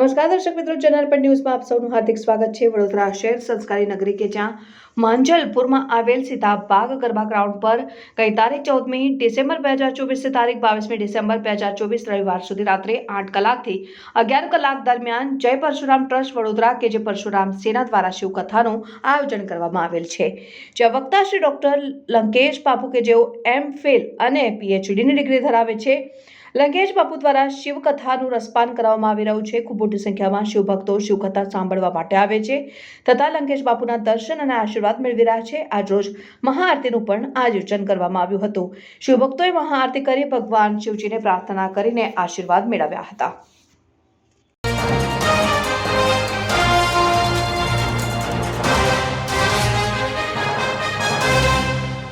નમસ્કાર, દર્શક મિત્રો, ચેનલ પર ન્યૂઝમાં આપ સૌનું હાર્દિક સ્વાગત છે. વડોદરા શહેર સંસ્કારી નગરી કે જ્યાં માંજલપુરમાં આવેલ સીતાબાગ ગરબા ગ્રાઉન્ડ પર ગઈ તારીખ ચૌદમી ડિસેમ્બર બે હજાર ચોવીસથી તારીખ બાવીસમી ડિસેમ્બર બે હજાર ચોવીસ રવિવાર સુધી રાત્રે આઠ કલાકથી અગિયાર કલાક દરમિયાન જય પરશુરામ ટ્રસ્ટ વડોદરા કે જે પરશુરામ સેના દ્વારા શિવકથાનું આયોજન કરવામાં આવેલ છે. જ્યાં વક્તા શ્રી ડૉક્ટર લંકેશ બાપુ કે જેઓ એમ ફિલ અને પીએચડીની ડિગ્રી ધરાવે છે લંકેશ બાપુ દ્વારા શિવકથાનું રસપાન કરવામાં આવી રહ્યું છે. ખૂબ મોટી સંખ્યામાં શિવભક્તો શિવકથા સાંભળવા માટે આવે છે. તથા લંકેશ બાપુના દર્શન અને આશીર્વાદ મેળવી રહ્યા છે. આજરોજ મહાઆરતીનું પણ આયોજન કરવામાં આવ્યું હતું. શિવભક્તોએ મહાઆરતી કરી ભગવાન શિવજીને પ્રાર્થના કરીને આશીર્વાદ મેળવ્યા હતા.